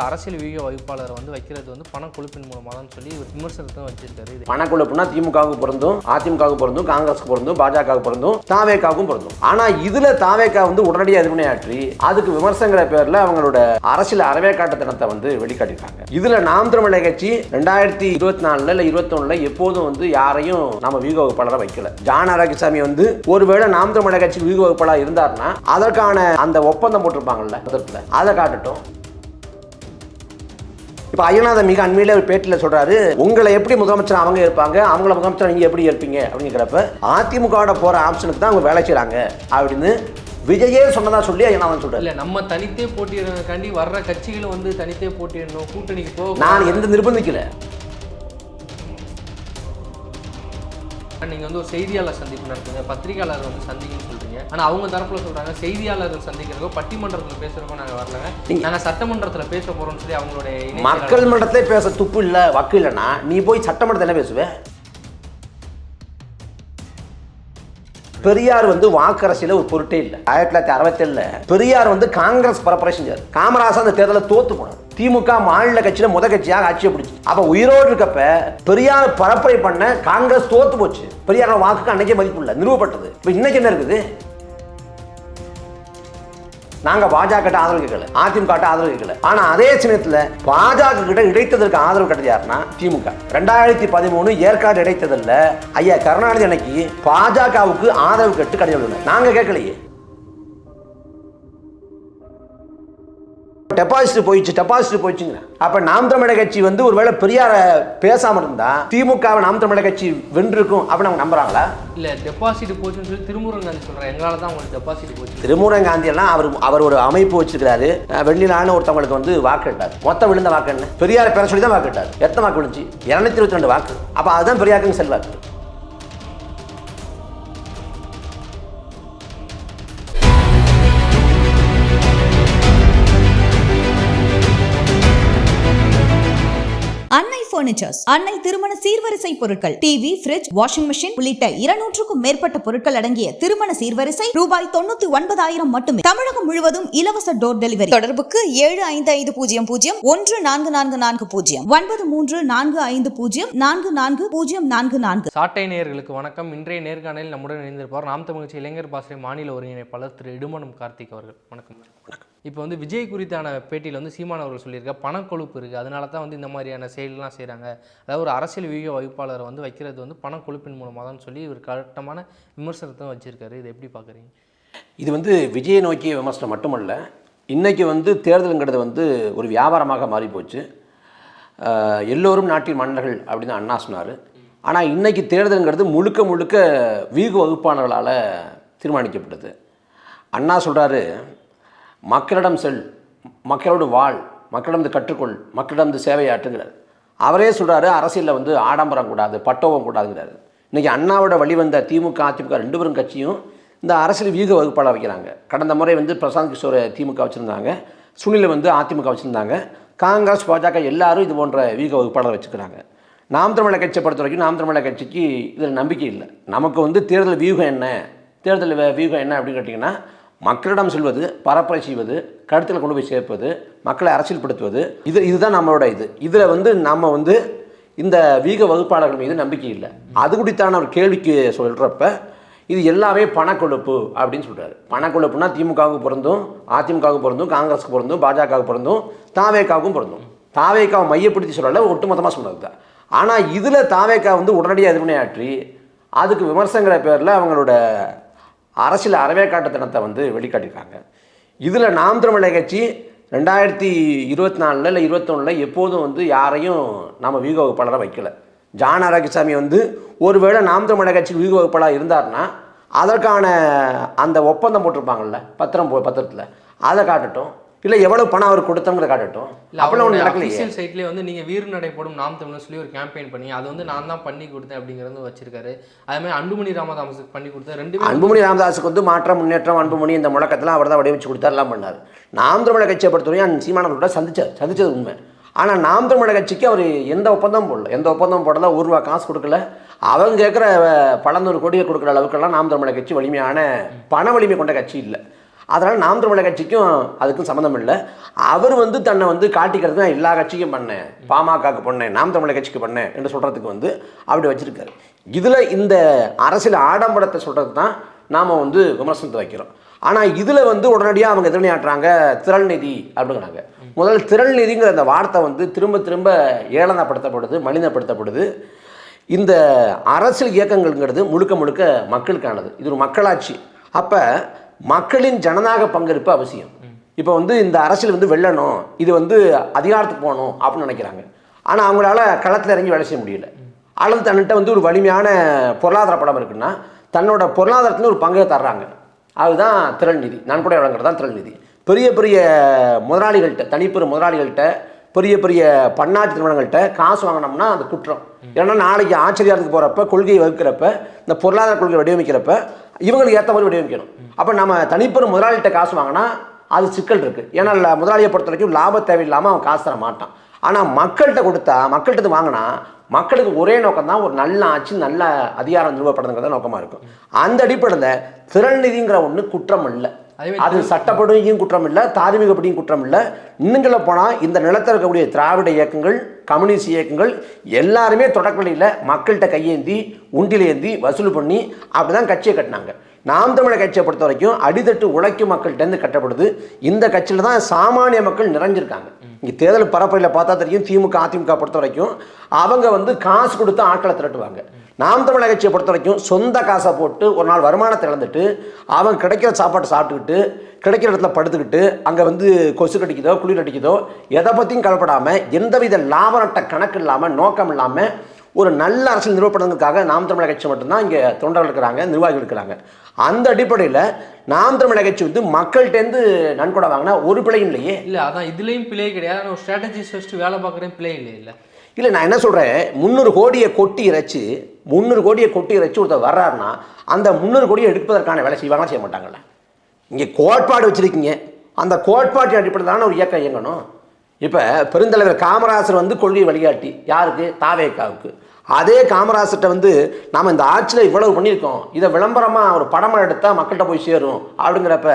அரசியல் வீக வகுப்பாளரை வந்து வைக்கிறது வந்து பண கொழுப்பின் மூலமாக தான் சொல்லி ஒரு விமர்சனத்தை வச்சிருக்காரு. இது திமுகவுக்கு பொருந்தும் அதிமுகவுக்கு பொருந்தும் காங்கிரஸ்க்கு பொருந்தும் பாஜகவுக்கு பொருந்தும் தாவேக்காவுக்கும் பொருந்தும். ஆனா இதுல தாவேக்கா வந்து உடனடியாக எதிர்வினையாற்றி அதுக்கு விமர்சனங்கிற பேர்ல அவங்களோட அரசியல் அறவே காட்டுத்தனத்தை வந்து வெளிக்காட்டிருக்காங்க இதுல நாம் தமிழக கட்சி ரெண்டாயிரத்தி இருபத்தி நாலுல இல்ல இருபத்தி எப்போதும் வந்து யாரையும் நம்ம வீக வகுப்பாளராக வைக்கல. ஜான் ஆரோக்கியசாமி வந்து ஒருவேளை நாம் தமிழக கட்சி வீக வகுப்பாளராக இருந்தாருன்னா அதற்கான அந்த ஒப்பந்தம் போட்டிருப்பாங்கல்ல அதை காட்டட்டும். இப்போ ஐயநாதன் மிக அண்மையில ஒரு பேட்டியில் சொல்றாரு உங்களை எப்படி முதலமைச்சர் அவங்க இருப்பாங்க? அவங்கள முதலமைச்சர் நீங்க எப்படி இருப்பீங்க? அப்படிங்கிறப்ப அதிமுகவோட போற ஆப்ஷனுக்கு தான் அவங்க வேலை செய்றாங்க. அப்படின்னு விஜயே சொன்னதா சொல்லி ஐயநாதன் சொல்றாரு. இல்லை நம்ம தனித்தே போட்டியிடறதுக்காண்டி வர்ற கட்சிகளும் வந்து தனித்தே போட்டியிடணும் கூட்டணிக்கு போக நான் எந்த நிர்பந்திக்கல. நீங்க வந்து ஒரு செய்தியாளர் சந்திப்பு நடத்துங்க பத்திரிகையாளர் வந்து சந்திக்கணும்னு சொல்றீங்க. ஆனா அவங்க தரப்புல சொல்றாங்க செய்தியாளர்கள் சந்திக்கிறதோ பட்டிமன்றத்துல பேசுறதுக்கோ நாங்க வரலங்க. நாங்க சட்டமன்றத்துல பேச போறோம்னு சொல்லி அவங்களுடைய மக்கள் மன்றத்திலே பேச துப்பு இல்லை வக்கு இல்லைன்னா நீ போய் சட்டமன்றத்தில் என்ன பேசுவ? பெரியார் வந்து வாக்கரசியில் ஒரு பொருட்டே இல்லை. ஆயிரத்தி தொள்ளாயிரத்தி அறுபத்தேழுல பெரியார் வந்து காங்கிரஸ் பரப்புரை செஞ்சார். காமராசர் அந்த தேர்தலில் தோத்து போனார். திமுக மாநில கட்சியில முத கட்சியாக ஆட்சியை பிடிச்சி. அப்ப உயிரோடு இருக்கப்ப பெரியார் பரப்புரை பண்ண காங்கிரஸ் தோத்து போச்சு. பெரியாரோட வாக்குக்கு அன்னைக்கே மதிப்பு இல்லை நிறுவப்பட்டது. இப்போ இன்னைக்கு என்ன இருக்குது? நாங்க பாஜக கிட்ட ஆதரவு கேட்கல அதிமுக கிட்ட ஆதரவு கேட்கல. ஆனா அதே சமயத்துல பாஜக கிட்ட இடைத்ததற்கு ஆதரவு கிடையாது யாருன்னா திமுக. ரெண்டாயிரத்தி பதிமூணு ஏற்காடு இடைத்ததில் ஐயா கருணாநிதி அன்னைக்கு பாஜகவுக்கு ஆதரவு கேட்டு கடிதம் நாங்க கேட்கலையே. டெபாசிட் போயிடுச்சு டெபாசிட் போயிடுச்சுங்க அப்ப நாம் தமிழக கட்சி வந்து ஒருவேளை பெரியார பேசாம இருந்தா திமுக நாம் தமிழக கட்சி வென்றிருக்கும் அப்படின்னு அவங்க நம்புறாங்களா? இல்ல டெபாசிட் போச்சுன்னு சொல்லி திருமுருகன் காந்தி சொல்றேன் எங்களால தான் உங்களுக்கு டெபாசிட் போச்சு. திருமூரன் காந்தி எல்லாம் அவர் அவர் ஒரு அமைப்பு வச்சிருக்காரு வெண்ணிலான்னு ஒருத்தவங்களுக்கு வந்து வாக்கு கேட்டார். மொத்தம் விழுந்த வாக்கு என்ன? பெரியார் பேர சொல்லி தான் வாக்கு கேட்டார். எத்தனை வாக்கு விழுந்துச்சு? இருநூத்தி இருபத்தி ரெண்டு வாக்கு. அப்ப அதுதான் பெரியாருக்குன்னு செல்வாக்கு. அன்னை பர்னிச்சர்ஸ் அன்னை திருமண சீர்வரிசை பொருட்கள் டிவி ஃபிரிட்ஜ் வாஷிங் மெஷின் உள்ளிட்ட இருநூற்றுக்கும் மேற்பட்ட பொருட்கள் அடங்கிய திருமண சீர்வரிசை ரூபாய் தொண்ணூத்தி ஒன்பதாயிரம் மட்டுமே. தமிழகம் முழுவதும் இலவச டோர் டெலிவரி தொடர்புக்கு ஏழு ஐந்து ஐந்து பூஜ்ஜியம் பூஜ்ஜியம் ஒன்று நான்கு நான்கு நான்கு பூஜ்ஜியம் ஒன்பது மூன்று நான்கு ஐந்து பூஜ்ஜியம் நான்கு நான்கு பூஜ்ஜியம் நான்கு நான்கு. சாட்டை நேயர்களுக்கு வணக்கம். இன்றைய நேர்காணலில் நம்முடன் இணைந்திருப்பார் நாம் தமிழ்ச்சி இளைஞர் பாசறை மாநில ஒருங்கிணைப்பாளர் திரு இடுமணம் கார்த்திக் அவர்கள். வணக்கம். இப்போ வந்து விஜய் குறித்தான பேட்டியில் வந்து சீமான் அவர்கள் சொல்லியிருக்க பணக்கொழுப்பு இருக்குது அதனால தான் வந்து இந்த மாதிரியான செயல்லாம் செய்கிறாங்க அதாவது ஒரு அரசியல் வியூக வகுப்பாளரை வந்து வைக்கிறது வந்து பணக்கொழுப்பின் மூலமாக தான் சொல்லி ஒரு கரெக்டமான விமர்சனத்தை வச்சுருக்காரு. இதை எப்படி பார்க்குறீங்க இது வந்து விஜயை நோக்கிய விமர்சனம் மட்டுமல்ல. இன்றைக்கி வந்து தேர்தலுங்கிறது வந்து ஒரு வியாபாரமாக மாறி போச்சு எல்லோரும் நாட்டின் மன்னர்கள் அப்படின்னு அண்ணா சொன்னார். ஆனால் இன்றைக்கி தேர்தலுங்கிறது முழுக்க முழுக்க வீகு வகுப்பாளர்களால் தீர்மானிக்கப்பட்டது. அண்ணா சொல்கிறாரு மக்களிடம் செல் மக்களோடு வாழ் மக்களிடம் கற்றுக்கொள் மக்களிடம் சேவையாற்றுங்கிறார். அவரே சொல்கிறாரு அரசியலில் வந்து ஆடம்பரம் கூடாது பட்டோவம் கூடாதுங்கிறாரு. இன்றைக்கி அண்ணாவோட வழிவந்த திமுக அதிமுக ரெண்டு பேரும் கட்சியும் இந்த அரசியல் வியூக வகுப்பாளர் வைக்கிறாங்க. கடந்த முறை வந்து பிரசாந்த் கிஷோரை திமுக வச்சுருந்தாங்க சுனில் வந்து அதிமுக வச்சுருந்தாங்க. காங்கிரஸ் பாஜக எல்லாரும் இது போன்ற வியூக வகுப்பாளர் வச்சுக்கிறாங்க. நாம் தமிழக கட்சியை பொறுத்த வரைக்கும் நாம் தமிழக கட்சிக்கு இதில் நம்பிக்கை இல்லை. நமக்கு வந்து தேர்தல் வியூகம் என்ன தேர்தல் வியூகம் என்ன அப்படின்னு கேட்டிங்கன்னா மக்களிடம் செல்வது பரப்புரை செய்வது கருத்தில் கொண்டு போய் சேர்ப்பது மக்களை அரசியல்படுத்துவது இது இதுதான் நம்மளோட இது. இதில் வந்து நம்ம வந்து இந்த வீக வகுப்பாளர்கள் மீது நம்பிக்கை இல்லை. அது குறித்தான ஒரு கேள்விக்கு சொல்கிறப்ப இது எல்லாமே பணக்கொழுப்பு அப்படின்னு சொல்கிறாரு பணக்கொழுப்புனா திமுகவுக்கு பொருந்தும் அதிமுகவுக்கு பொருந்தும் காங்கிரஸுக்கு பொருந்தும் பாஜகவுக்கு பொருந்தும் தாவேக்காவுக்கும் பொருந்தும். தாவேக்காவை மையப்படுத்தி சொல்லலை ஒட்டுமொத்தமாக சொன்னது தான். ஆனால் இதில் தாவேக்கா வந்து உடனடியாக எதிர்வினையாற்றி அதுக்கு விமர்சனங்கிற பேரில் அவங்களோட அரசியல் அறவே காட்டுத்தனத்தை வந்து வெளிக்காட்டியிருக்காங்க. இதில் நாம் தமிழக கட்சி ரெண்டாயிரத்தி இருபத்தி நாலில் இல்லை இருபத்தொன்னில் எப்போதும் வந்து யாரையும் நம்ம வியூக வகுப்பாளராக வைக்கல. ஜான் ஆரோக்கியசாமி வந்து ஒருவேளை நாம் தமிழக கட்சி வியூக வகுப்பாளராக இருந்தார்னா அதற்கான அந்த ஒப்பந்தம் போட்டிருப்பாங்கல்ல பத்திரம் போ பத்திரத்தில் அதை காட்டட்டும். இல்லை எவ்வளோ பணம் அவர் கொடுத்தோங்கிறத காட்டட்டும். அப்பெல்லாம் ஒன்றும் நடக்கலையே. அஃபிஷியல் சைட்லேயே வந்து நீங்கள் வீறு நடை போடும் நாம் தமிழர் சொல்லி ஒரு கேம்பெயின் பண்ணி அது வந்து நான் தான் பண்ணி கொடுத்தேன் அப்படிங்கிறது வச்சிருக்காரு. அதே மாதிரி அன்புமணி ராமதாஸுக்கு பண்ணி கொடுத்தேன் ரெண்டு அன்புமணி ராமதாஸுக்கு வந்து மாற்றம் முன்னேற்றம் அன்புமணி இந்த முழக்கத்தில் அவர் தான் வடிவமைச்சு கொடுத்தாரெல்லாம் பண்ணார். நாம் தமிழக கட்சியை பொறுத்தவரையும் சீமானவர்களோட சந்திச்சார் சந்திச்சது உண்மை. ஆனால் நாம் தமிழக கட்சிக்கு அவர் எந்த ஒப்பந்தமும் போடல எந்த ஒப்பந்தமும் போடல ஒரு ரூபா காசு கொடுக்கல. அவங்க கேட்குற பல நூறு கோடியை கொடுக்குற அளவுக்கெல்லாம் நாம் தமிழக கட்சி வலிமையான பண வலிமை கொண்ட கட்சி இல்லை. அதனால் நாம் தமிழக கட்சிக்கும் அதுக்கும் சம்மந்தம் இல்லை. அவர் வந்து தன்னை வந்து காட்டிக்கிறது நான் எல்லா கட்சிக்கும் பண்ணேன். பாமகவுக்கு பண்ணேன் நாம் தமிழக கட்சிக்கு பண்ணேன் என்று சொல்கிறதுக்கு வந்து அப்படி வச்சுருக்காரு. இதில் இந்த அரசியல் ஆடம்பரத்தை சொல்கிறது தான் நாம் வந்து விமர்சனத்தை வைக்கிறோம். ஆனால் இதில் வந்து உடனடியாக அவங்க எதிரணியாட்டுறாங்க திரள் நிதி அப்படிங்கிறாங்க. முதல்ல திரள் நிதிங்கிற அந்த வார்த்தை வந்து திரும்ப திரும்ப ஏளனப்படுத்தப்படுது மனிதப்படுத்தப்படுது இந்த அரசியல் இயக்கங்கள்ங்கிறது முழுக்க முழுக்க மக்களுக்கானது. இது ஒரு மக்களாட்சி. அப்போ மக்களின் ஜனநாயக பங்கெடுப்பு அவசியம். இப்போ வந்து இந்த அரசியல் வந்து வெல்லணும் இது வந்து அதிகாரத்துக்கு போகணும் அப்படின்னு நினைக்கிறாங்க. ஆனால் அவங்களால களத்தில் இறங்கி வேலை செய்ய முடியல. அல்லது தன்னிட்ட வந்து ஒரு வலிமையான பொருளாதார படம் இருக்குன்னா தன்னோட பொருளாதாரத்தில் ஒரு பங்கை தர்றாங்க. அதுதான் திரள் நிதி. நான் கூட வழங்குறது தான் திரள் நிதி. பெரிய பெரிய முதலாளிகள்கிட்ட தனிப்பெரும் முதலாளிகள்கிட்ட பெரிய பெரிய பன்னாட்டு நிறுவனங்கள்கிட்ட காசு வாங்கினோம்னா அது குற்றம். ஏன்னா நாளைக்கு ஆச்சரியத்துக்கு போகிறப்ப கொள்கையை வகுக்கிறப்ப இந்த பொருளாதார கொள்கை வடிவமைக்கிறப்ப இவங்களுக்கு ஏற்ற மாதிரி வடிவமைக்கணும். அப்போ நம்ம தனிப்பெரும் முதலாளிகிட்ட காசு வாங்கினா அது சிக்கல் இருக்குது ஏன்னா முதலாளியை பொறுத்த வரைக்கும் லாப தேவையில்லாமல் அவன் காசு தர மாட்டான். ஆனால் மக்கள்கிட்ட கொடுத்தா மக்கள்கிட்ட வாங்கினா மக்களுக்கு ஒரே நோக்கம் தான் ஒரு நல்ல ஆட்சி நல்ல அதிகாரம் நிறுவப்படுறதுங்கிறத நோக்கமாக இருக்கும். அந்த அடிப்படையில் திறன் நிதிங்கிற ஒன்று குற்றம் இல்லை அது சட்டப்படியும் குற்றம் இல்லை தார்மீகப்படியும் குற்றம் இல்லை இன்னுங்கள போனால் இந்த நிலத்தில் இருக்கக்கூடிய திராவிட இயக்கங்கள் கம்யூனிஸ்ட் இயக்கங்கள் எல்லாருமே தொடக்கநிலையில் மக்கள்கிட்ட கையேந்தி உண்டில் ஏந்தி வசூல் பண்ணி அப்படி தான் கட்சியை கட்டினாங்க. நாம் தமிழர் கட்சியை பொறுத்த வரைக்கும் அடித்தட்டு உழைக்கும் மக்கள்கிட்டேருந்து கட்டப்படுது. இந்த கட்சியில் தான் சாமானிய மக்கள் நிறைஞ்சிருக்காங்க. இங்கே தேர்தல் பரப்புரையில் பார்த்தா தெரியும் திமுக அதிமுக பொறுத்த வரைக்கும் அவங்க வந்து காசு கொடுத்து ஆட்களை திரட்டுவாங்க. நாம் தமிழக கட்சியை பொறுத்த வரைக்கும் சொந்த காசை போட்டு ஒரு நாள் வருமானத்தை இழந்துட்டு அவங்க கிடைக்கிற சாப்பாட்டை சாப்பிட்டுக்கிட்டு கிடைக்கிற இடத்துல படுத்துக்கிட்டு அங்கே வந்து கொசு கடிக்குதோ குளிர் அடிக்குதோ எதை பற்றியும் கவலைப்படாமல் எந்தவித லாப நட்ட கணக்கு இல்லாமல் நோக்கம் இல்லாமல் ஒரு நல்ல அரசியல் நிறுவப்படுறதுக்காக நாம் தமிழக கட்சி மட்டும்தான் இங்கே தொண்டர்கள் இருக்கிறாங்க நிர்வாகிகள் இருக்கிறாங்க. அந்த அடிப்படையில் நாம் தமிழக கட்சி வந்து மக்கள்கிட்டேருந்து நன்கொடை வாங்கினா ஒரு பிழையும் இல்லையே. இல்லை அதான் இதுலேயும் பிழை கிடையாது. ஆனால் ஸ்ட்ராட்டஜிஸ் வச்சுட்டு வேலை பார்க்குறேன் பிழை இல்லை இல்லை. இல்லை நான் என்ன சொல்கிறேன் முந்நூறு கோடியை கொட்டி இறைச்சி முந்நூறு கோடியை கொட்டி இறைச்சி ஒருத்தர் வர்றாருன்னா அந்த முந்நூறு கோடியை எடுப்பதற்கான வேலை செய்வாங்களா செய்ய மாட்டாங்கல்ல இங்கே கோட்பாடு வச்சுருக்கீங்க. அந்த கோட்பாட்டின் அடிப்படையில் தானே ஒரு இயக்கம் இயங்கணும். இப்போ பெருந்தலைவர் காமராசர் வந்து கொள்கை வழிகாட்டி யாருக்கு? தாவேக்காவுக்கு. அதே காமராசர்கிட்ட வந்து நாம் இந்த ஆட்சியில் இவ்வளவு பண்ணியிருக்கோம். இதை விளம்பரமாக ஒரு படமாக எடுத்தால் மக்கள்கிட்ட போய் சேரும் அப்படிங்கிறப்ப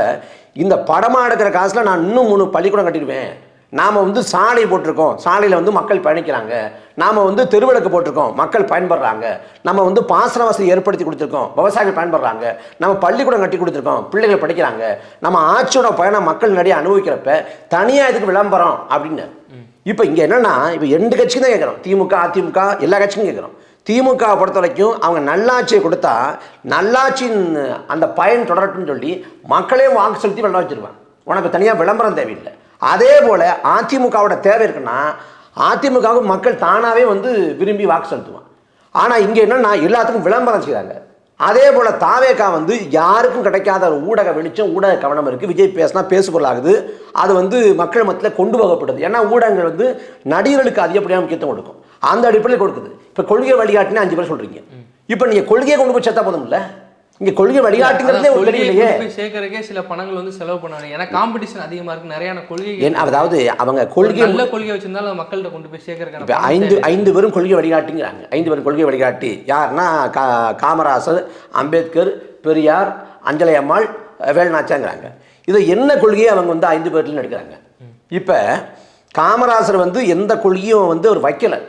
இந்த படமாக எடுக்கிற காசில் நான் இன்னும் மூணு பள்ளிக்கூடம் கட்டிடுவேன். நாம் வந்து சாலை போட்டிருக்கோம். சாலையில் வந்து மக்கள் பயணிக்கிறாங்க. நாம் வந்து தெருவிளக்கு போட்டிருக்கோம். மக்கள் பயன்படுறாங்க. நம்ம வந்து பாசன வசதி ஏற்படுத்தி கொடுத்துருக்கோம். விவசாயிகள் பயன்படுறாங்க. நம்ம பள்ளிக்கூடம் கட்டி கொடுத்துருக்கோம். பிள்ளைகள் படிக்கிறாங்க. நம்ம ஆட்சியோட பயணம் மக்கள் நிறைய அனுபவிக்கிறப்ப தனியாக இதுக்கு விளம்பரம் அப்படின்னு. இப்போ இங்கே என்னென்னா இப்போ ரெண்டு கட்சிக்கும் தான் கேட்குறோம். திமுக அதிமுக எல்லா கட்சிக்கும் கேட்குறோம். திமுக பொறுத்த வரைக்கும் அவங்க நல்லாட்சியை கொடுத்தா நல்லாட்சியின் அந்த பயன் தொடரட்டும்னு சொல்லி மக்களே வாக்கு செலுத்தி வெள்ள வச்சுருவாங்க உனக்கு தனியாக விளம்பரம் தேவையில்லை. அதே போல் அதிமுகவோட தேவை இருக்குன்னா அதிமுகவுக்கு மக்கள் தானாகவே வந்து விரும்பி வாக்கு செலுத்துவான் ஆனால் இங்கே என்னன்னா எல்லாத்துக்கும் விளம்பரம் செய்கிறாங்க அதே போல் தாவேக்கா வந்து யாருக்கும் கிடைக்காத ஒரு ஊடக வெளிச்சம் ஊடக கவனம் இருக்குது விஜய் பேசினா பேசுபொருளாகுது அது வந்து மக்கள் மத்தியில் கொண்டு போகப்படுது. ஏன்னா ஊடகங்கள் வந்து நடிகர்களுக்கு அதிகப்படியான முக்கியத்துவம் கொடுக்கும். அந்த அடிப்படையில் கொடுக்குது. இப்போ கொள்கை வழிகாட்டினா அஞ்சு பேர் சொல்கிறீங்க இப்போ நீங்கள் கொள்கையை கொண்டு போய் சேர்த்தா போதும்ல இங்கே கொள்கை வழிகாட்டுங்கிறதே கொண்டு போய் சேர்க்கறதுக்கே சில பணங்கள் வந்து செலவு பண்ணாங்க ஏன்னா காம்படிஷன் அதிகமா இருக்கு. நிறைய கொள்கை அதாவது அவங்க கொள்கை நல்ல கொள்கை வச்சிருந்தாலும் மக்கள்கிட்ட கொண்டு போய் பணம் ஐந்து. ஐந்து பேரும் கொள்கை வழிகாட்டிங்கிறாங்க. ஐந்து பேரும் கொள்கை வழிகாட்டி. யாருன்னா கா காமராசர் அம்பேத்கர் பெரியார் அஞ்சலை அம்மாள் வேலுநாச்சாங்கிறாங்க. இதை என்ன கொள்கையை அவங்க வந்து ஐந்து பேர்லையும் எடுக்கிறாங்க? இப்போ காமராசர் வந்து எந்த கொள்கையும் வந்து அவர் வைக்கலை.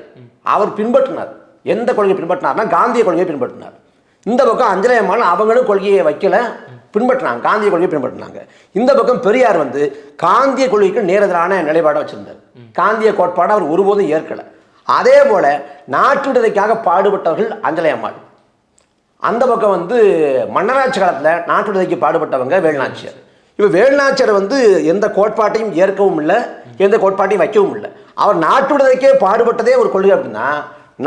அவர் பின்பற்றினார். எந்த கொள்கையை பின்பற்றினார்னா காந்திய கொள்கையை பின்பற்றினார். இந்த பக்கம் அஞ்சலை அம்மாள் அவங்களும் கொள்கையை வைக்கல பின்பற்றினாங்க. காந்திய கொள்கையை பின்பற்றினாங்க. இந்த பக்கம் பெரியார் வந்து காந்திய கொள்கைக்கு நேரெதிரான நிலைப்பாடை வச்சிருந்தார். காந்திய கோட்பாடை அவர் ஒருபோதும் ஏற்கலை. அதே போல நாட்டு விடுதலைக்காக பாடுபட்டவர்கள் அஞ்சலை அம்மாள் அந்த பக்கம் வந்து மன்னராட்சி காலத்தில் நாட்டு விடுதலைக்கு பாடுபட்டவங்க வேலுநாச்சியார். இப்போ வேலுநாச்சியார் வந்து எந்த கோட்பாட்டையும் ஏற்கவும் இல்லை எந்த கோட்பாட்டையும் வைக்கவும் இல்லை. அவர் நாட்டு விடுதலைக்கே பாடுபட்டதே ஒரு கொள்கை அப்படின்னா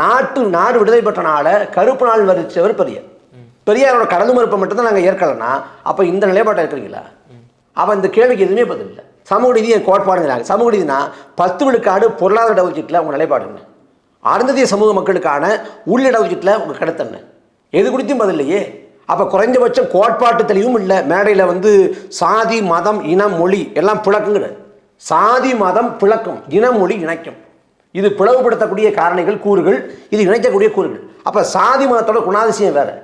நாட்டு நாடு விடுதலை பெற்ற நாளை கருப்பு நாள் வரிச்சவர் பெரியார். பெரியாரோட கடந்து மறுப்பை மட்டும்தான் நாங்கள் ஏற்கலைன்னா அப்போ இந்த நிலைப்பாட்டை இருக்கிறீங்களா? அப்போ இந்த கேள்விக்கு எதுவுமே பதில் இல்லை. சமூக நீதி என் கோட்பாடுங்கிறாங்க. சமூக நீதினா பத்து விழுக்காடு பொருளாதார இடஒதுக்கீட்டில் உங்கள் நிலைப்பாடுங்க அருந்ததிய சமூக மக்களுக்கான உள் உங்கள் கடத்தன்னு எது குறித்தும் பதில் இல்லையே. அப்போ குறைஞ்சபட்சம் கோட்பாட்டு தெளிவும் இல்லை. மேடையில் வந்து சாதி மதம் இனம் மொழி எல்லாம் பிளக்குங்கிற சாதி மதம் பிளக்கும் இனம் மொழி இணைக்கும். இது பிளவுபடுத்தக்கூடிய காரணிகள் கூறுகள் இது இணைக்கக்கூடிய கூறுகள். அப்போ சாதி மதத்தோட குணாதிசயம் வேறு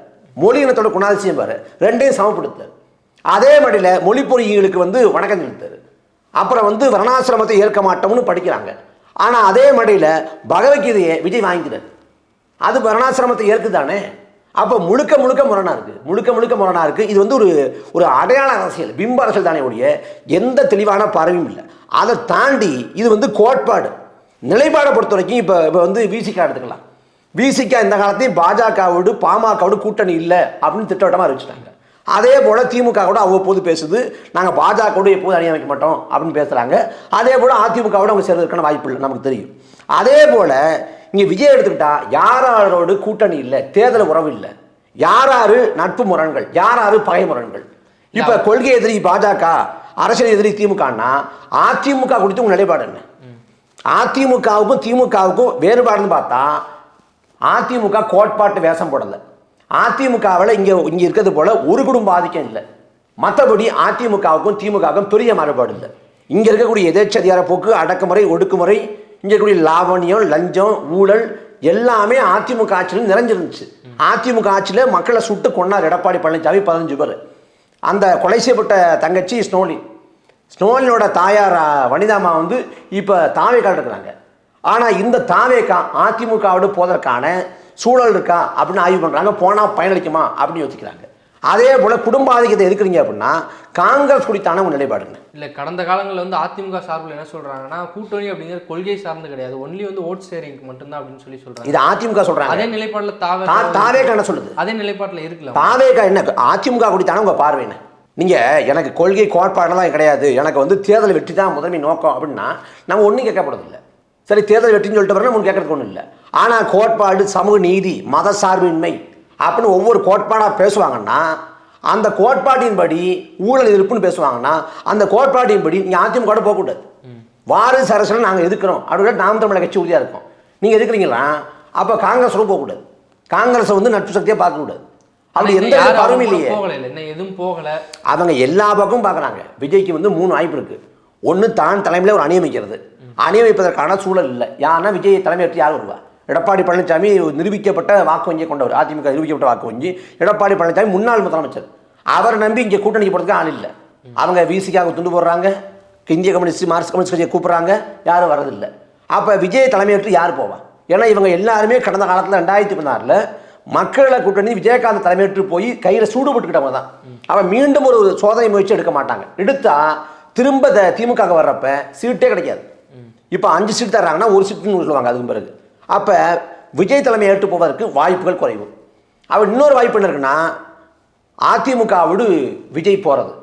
மொழி இனத்தோட குணாதிசயம் வேறு ரெண்டையும் சமப்படுத்தார் அதே மாதிரியில் மொழி பொறியியலுக்கு வந்து வணக்கம் செலுத்தார் அப்புறம் வந்து வர்ணாசிரமத்தை ஏற்க மாட்டோம்னு படிக்கிறாங்க. ஆனால் அதே மாதிரியில் பகவத்கீதையை விஜய் வாங்கிக்கிறார். அது வர்ணாசிரமத்தை ஏற்குதானே? அப்போ முழுக்க முழுக்க முரணாக இருக்குது முழுக்க முழுக்க முரணாக இருக்குது இது வந்து ஒரு ஒரு அடையாள அரசியல் பிம்ப அரசியல் தானே உடைய எந்த தெளிவான பறவையும் இல்லை. அதை தாண்டி இது வந்து கோட்பாடு. நிலைப்பாடை பொறுத்த வரைக்கும் இப்போ இப்போ வந்து விசிகா எடுத்துக்கலாம். விசிகா இந்த காலத்தையும் பாஜகவோடு பாமகவோடு கூட்டணி இல்லை அப்படின்னு திட்டவட்டமாக அறிவிச்சிட்டாங்க. அதே போல் திமுக கூட அவ்வப்போது பேசுது. நாங்கள் பாஜகவோடு எப்போது அணி அமைக்க மாட்டோம் அப்படின்னு பேசுகிறாங்க அதே போல் அதிமுகவோடு அவங்க சேர்றதுக்கான வாய்ப்பு இல்லை நமக்கு தெரியும். அதே போல் இங்கே விஜய் எடுத்துக்கிட்டா யாரோடு கூட்டணி இல்லை தேர்தல் உறவு இல்லை. யார் யாரு நட்பு முரண்கள் யார் யாரு பகை முரண்கள்? இப்போ கொள்கை எதிரி பாஜக அரசியல் எதிரி திமுகன்னா அதிமுக குறித்து உங்க நிலைப்பாடு என்ன? அதிமுகவுக்கும் திமுகவுக்கும் வேறுபாடுன்னு பார்த்தா அதிமுக கோட்பாட்டு வேஷம் போடலை. அதிமுகவில் இங்கே இங்கே இருக்கிறது போல் ஒரு குடும்ப ஆதிக்கம் இல்லை. மற்றபடி அதிமுகவுக்கும் திமுகவுக்கும் பெரிய மாறுபாடு இல்லை. இங்கே இருக்கக்கூடிய எதேச்சதிகார போக்கு அடக்குமுறை ஒடுக்குமுறை இங்கே இருக்கக்கூடிய லாவணியம் லஞ்சம் ஊழல் எல்லாமே அதிமுக ஆட்சியில் நிறைஞ்சிருந்துச்சு. அதிமுக ஆட்சியில் மக்களை சுட்டு கொண்டார் எடப்பாடி பழனிசாமி பதினஞ்சு பேர். அந்த கொலை செய்யப்பட்ட தங்கச்சி ஸ்னோலி. ஸ்னோலினோட தாயார் ஆ, வனிதாம்மா வந்து இப்போ தாவேக்கா இருக்கிறாங்க. ஆனால் இந்த தாவேக்கா அதிமுகவோடு போவதற்கான சூழல் இருக்கா அப்படின்னு ஆய்வு பண்ணுறாங்க போனால் பயனளிக்குமா அப்படின்னு யோசிக்கிறாங்க. அதே போல் குடும்ப ஆதிக்கத்தை எதுக்குறீங்க அப்படின்னா காங்கிரஸ் குறித்தான ஒரு நிலைப்பாடுங்க. இல்லை கடந்த காலங்களில் வந்து அதிமுக சார்பில் என்ன சொல்றாங்கன்னா கூட்டணி அப்படிங்கிறது கொள்கை சார்ந்து கிடையாது. ஒன்லி வந்து ஓட் ஷேரிங் மட்டும்தான் அப்படின்னு சொல்லி சொல்றாங்க. இது அதிமுக சொல்கிறாங்க அதே நிலைப்பாட்டில் தாவே தாவேக்கா என்ன சொல்லுது? அதே நிலைப்பாட்டில் இருக்குல்ல தாவேக்கா என்ன? அதிமுக குறித்தான உங்கள் பார்வை என்ன? நீங்கள் எனக்கு கொள்கை கோட்பாடெல்லாம் கிடையாது. எனக்கு வந்து தேர்தல் வெற்றி தான் முதன்மை நோக்கம் அப்படின்னா நம்ம ஒன்றும் கேட்கப்படுறதில்ல சரி தேர்தல் வெற்றின்னு சொல்லிட்டு பிறகு நமக்கு கேட்கறதுக்கு ஒன்றும் இல்லை. ஆனால் கோட்பாடு சமூக நீதி மத சார்பின்மை அப்படின்னு ஒவ்வொரு கோட்பாடாக பேசுவாங்கன்னா அந்த கோட்பாட்டின்படி ஊழல் இருப்புன்னு பேசுவாங்கன்னா அந்த கோட்பாட்டின்படி நீங்கள் அதிமுக கூட போகக்கூடாது. வாரிசு அரசியல் நாங்கள் எதுக்குறோம் அப்படின்னு நாம் தமிழக கட்சி உறுதியாக இருக்கோம். நீங்கள் எதுக்குறீங்களா அப்போ காங்கிரஸோட போகக்கூடாது. காங்கிரஸை வந்து நட்பு சக்தியாக பார்க்கக்கூடாது. அப்படி எந்த யாரும் இல்லையே. போகல இல்லை என்ன எதுவும் போகல. அவங்க எல்லா பக்கமும் பார்க்குறாங்க. விஜய்க்கு வந்து மூணு வாய்ப்பு இருக்குது ஒன்று தான் தலைமையில் ஒரு அணி அமைக்கிறது அணி அமைப்பதற்கான சூழல் இல்லை. யாருன்னா விஜய் தலைமையேற்று யார் வருவா? எடப்பாடி பழனிசாமி நிரூபிக்கப்பட்ட வாக்கு வங்கியை கொண்டவர். அதிமுக நிரூபிக்கப்பட்ட வாக்கு வங்கி. எடப்பாடி பழனிசாமி முன்னாள் முதலமைச்சர். அவரை நம்பி இங்கே கூட்டணி போடுறதுக்கு ஆள் இல்லை. அவங்க விசிக்காக துண்டு போடுறாங்க. இந்திய கம்யூனிஸ்ட் மார்க்சிஸ்ட் கம்யூனிஸ்ட் கட்சியை கூப்பிட்றாங்க. யாரும் வரதில்லை அப்போ விஜய் தலைமையேற்று யார் போவா? ஏன்னா இவங்க எல்லாருமே கடந்த காலத்தில் ரெண்டாயிரத்தி பதினாறில் மக்களை கூட்டணி விஜயகாந்த் தலைமையேற்று போய் கையில் சூடுபட்டுக்கிட்டவங்க தான். அவன் மீண்டும் ஒரு சோதனை முயற்சி எடுக்க மாட்டாங்க. எடுத்தா திரும்ப த- திமுக வர்றப்ப சீட்டே கிடைக்காது. இப்போ அஞ்சு சீட் தர்றாங்கன்னா ஒரு சீட்டுன்னு சொல்லுவாங்க அதுக்கு பிறகு. அப்போ விஜய் தலைமை ஏற்று போவதற்கு வாய்ப்புகள் குறைவு. அவர் இன்னொரு வாய்ப்பு என்ன இருக்குன்னா அதிமுகவோடு விஜய் போகிறது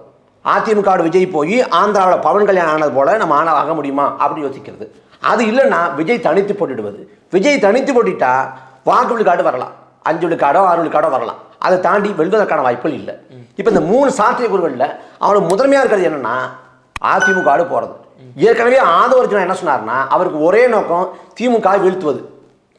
அதிமுகவோட விஜய் போய் ஆந்திராவில் பவன் கல்யாணம் ஆனது போல் நம்ம ஆனால் ஆக முடியுமா அப்படின்னு யோசிக்கிறது. அது இல்லைன்னா விஜய் தனித்து போட்டுடுவது. விஜய் தனித்து போட்டிட்டா வாக்கு விழுக்காடு வரலாம். அஞ்சு விழுக்காடோ ஆறு விழுக்காடோ வரலாம். அதை தாண்டி வெல்வதற்கான வாய்ப்புகள் இல்லை. இப்போ இந்த மூணு சாத்தியக்கூறுகளில் அவனுக்கு முதன்மையாக இருக்கிறது என்னென்னா அதிமுக ஆடு போகிறது ஏற்கனவே ஆதவர்ஜுனா என்ன சொன்னார்னா அவருக்கு ஒரே நோக்கம் திமுக வீழ்த்துவது.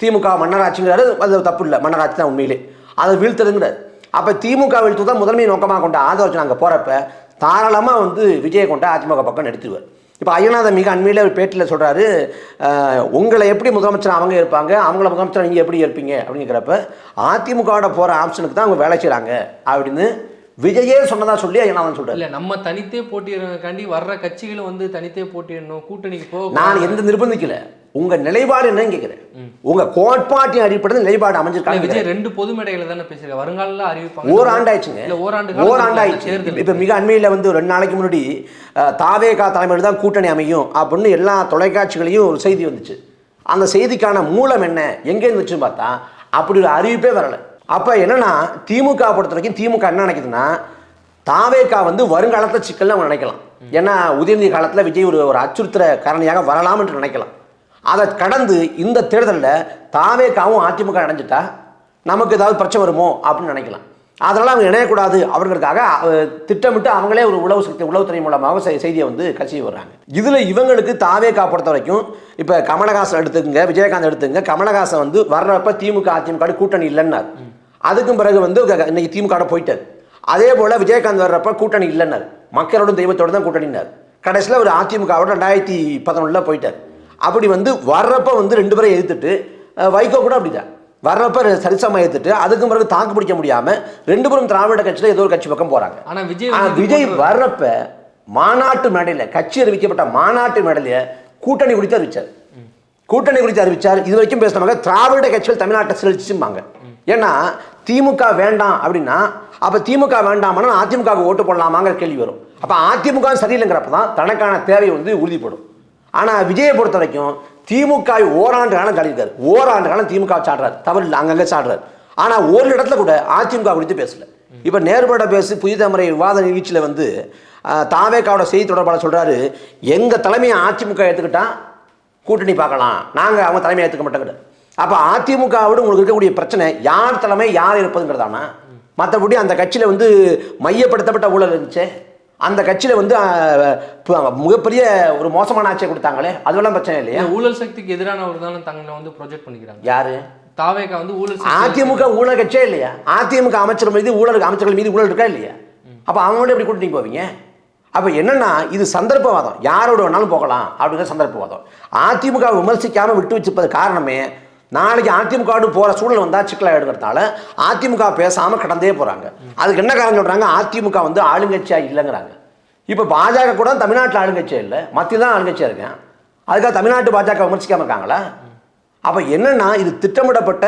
திமுக மன்னராட்சிங்கிறாரு அது தப்பு இல்லை. மன்னராட்சி தான் உண்மையிலே. அதை வீழ்த்துறதுங்கிறார். அப்போ திமுக வீழ்த்து தான் முதன்மை நோக்கமாக கொண்ட ஆதவர்ஜுனா அங்கே போகிறப்ப தாராளமாக வந்து விஜயை கொண்ட அதிமுக பக்கம் எடுத்துருவார் இப்போ ஐயநாதன் மிக அண்மையில் ஒரு பேட்டியில் சொல்கிறாரு உங்களை எப்படி முதலமைச்சர் அவங்க இருப்பாங்க? அவங்கள முதலமைச்சர் நீங்கள் எப்படி இருப்பீங்க? அப்படிங்கிறப்ப அதிமுகவோட போகிற ஆப்ஷனுக்கு தான் அவங்க வேலை செய்கிறாங்க அப்படின்னு விஜயே சொன்னதா சொல்லி ஐயநாதன் சொல்கிறார் இல்ல நம்ம தனித்தே போட்டியிடறதுக்காண்டி வர்ற கட்சிகளும் வந்து தனித்தே போட்டியிடணும். கூட்டணிக்கு போக நான் எந்த நிர்பந்திக்கல. உங்க நிலைப்பாடு என்னன்னு கேட்கிறேன் உங்க கோட்பாட்டின் அடிப்படையில் நிலைப்பாடு அமைஞ்சிருக்காங்க விஜய் ரெண்டு பொது மேடைகளை தானே பேசுறாரு வருங்கால அறிவிப்பாங்க. ஓராண்டாயிடுச்சுங்க இல்ல ஓராண்டு ஓராண்டாயிடுச்சு தேர்தல். இப்போ மிக அண்மையில் வந்து ரெண்டு நாளைக்கு முன்னாடி தாவேகா தலைமையில் தான் கூட்டணி அமையும் அப்படின்னு எல்லா தொலைக்காட்சிகளையும் ஒரு செய்தி வந்துச்சு. அந்த செய்திக்கான மூலம் என்ன எங்கே இருந்துச்சுன்னு பார்த்தா அப்படி ஒரு அறிவிப்பே வரலை. அப்போ என்னன்னா திமுக பொறுத்த வரைக்கும் திமுக என்ன நினைக்குதுன்னா தாவேகா வந்து வருங்காலத்தில் சிக்கல்னு அவங்க நினைக்கலாம். ஏன்னா உதயநிதி காலத்தில் விஜய் ஒரு ஒரு அச்சுறுத்துற காரணியாக வரலாம் என்று நினைக்கலாம். அதை கடந்து இந்த தேர்தலில் தாவேக்காவும் அதிமுக இணைஞ்சிட்டா நமக்கு ஏதாவது பிரச்சனை வருமோ அப்படின்னு நினைக்கலாம். அதனால் அவங்க இணையக்கூடாது அவர்களுக்காக திட்டமிட்டு அவங்களே ஒரு உளவு சக்தி உளவுத்துறை மூலமாக செய்தியை வந்து கட்சி வர்றாங்க இதில் இவங்களுக்கு தாவேக்கா பொறுத்த வரைக்கும் இப்போ கமலஹாசன் எடுத்துக்கங்க விஜயகாந்த் எடுத்துங்க கமலஹாசன் வந்து வர்றப்ப திமுக அதிமுக கூட்டணி இல்லைன்னார். அதுக்கும் பிறகு வந்து இன்னைக்கு திமுக போயிட்டார். அதே போல் விஜயகாந்த் வர்றப்ப கூட்டணி இல்லைன்னார். மக்களோட தெய்வத்தோடு தான் கூட்டணினார் கடைசியில் ஒரு அதிமுகவோட ரெண்டாயிரத்தி பதினொன்றில் போயிட்டார். அப்படி வந்து வர்றப்ப வந்து ரெண்டு பேரும் எதிர்த்துட்டு வைகோ கூட அப்படிதான். வர்றப்ப சரிசமம் ஏற்றுட்டு அதுக்கு பிறகு தாக்கு பிடிக்க முடியாமல் ரெண்டு பேரும் திராவிட கட்சியில் ஏதோ ஒரு கட்சி பக்கம் போகிறாங்க ஆனா விஜய் விஜய் வர்றப்ப மாநாட்டு மேடையில் கட்சி அறிவிக்கப்பட்ட மாநாட்டு மேடையில கூட்டணி குறித்து அறிவிச்சார். கூட்டணி குறித்து அறிவிச்சார். இது வரைக்கும் பேசினவங்க திராவிட கட்சிகள் தமிழ்நாட்டை செலுச்சும்பாங்க ஏன்னா திமுக வேண்டாம் அப்படின்னா அப்ப திமுக வேண்டாம்னா அதிமுக ஓட்டு போடலாமாங்கிற கேள்வி வரும். அப்ப அதிமுக சரியில்லைங்கிறப்ப தான் தனக்கான தேவை வந்து உறுதிப்படும். ஆனால் விஜயை பொறுத்த வரைக்கும் திமுக ஓராண்டு காலம் சாடியிருக்காரு ஓராண்டு காலம் திமுக சாடுறாரு. தவறு இல்லை அங்கங்கே சாடுறாரு. ஆனால் ஒரு இடத்துல கூட அதிமுக குறித்து பேசல. இப்போ நேர்பட பேசி புதிய தலைமுறை விவாத நிகழ்ச்சியில் வந்து தாவேக்காவோட செய்தி தொடர்பாளர் சொல்கிறாரு எங்கள் தலைமையை அதிமுக எடுத்துக்கிட்டால் கூட்டணி பார்க்கலாம். நாங்கள் அவங்க தலைமையை ஏற்றுக்க மாட்டோங்கிற அப்போ அதிமுகவோடு உங்களுக்கு இருக்கக்கூடிய பிரச்சனை யார் தலைமை யார் இருப்பதுங்கிறதானா? மற்றபடி அந்த கட்சியில் வந்து மையப்படுத்தப்பட்ட ஊழல் இருந்துச்சே. அந்த கட்சியில் வந்து மிகப்பெரிய ஒரு மோசமான ஆட்சியை கொடுத்தாங்களே அதுவெல்லாம் பிரச்சனை இல்லையா? ஊழல் சக்திக்கு எதிரானவர் தானே தங்களை வந்து ப்ரொஜெக்ட் பண்ணிக்கிறாங்க. யாரு? தாவேகா வந்து ஊழல் அதிமுக ஊழல் கட்சியே இல்லையா? அதிமுக அமைச்சர் மீது ஊழல் அமைச்சர்கள் மீது ஊழல் இருக்கா இல்லையா? அப்போ அவங்களோட எப்படி கூட்டணி போவீங்க? அப்போ என்னன்னா இது சந்தர்ப்பவாதம். யாரோட வேணாலும் போகலாம் அப்படிங்கிற சந்தர்ப்பவாதம். அதிமுக விமர்சிக்காம விட்டு வச்சிருப்பது காரணமே நாளைக்கு அதிமுக போற சூழல் வந்தா சிக்கலாயிடுங்கிறதுனால அதிமுக பேசாம கடந்தே போறாங்க. அதுக்கு என்ன காரணம் சொல்றாங்க? அதிமுக வந்து ஆளுங்கட்சியா இல்லைங்கிறாங்க. இப்போ பாஜக கூட தமிழ்நாட்டில் ஆளுங்கட்சியா இல்லை. மத்தியில் தான் ஆளுங்கட்சியா இருக்கேன். அதுக்காக தமிழ்நாட்டு பாஜக விமர்சிக்காம இருக்காங்களா? அப்போ என்னன்னா இது திட்டமிடப்பட்ட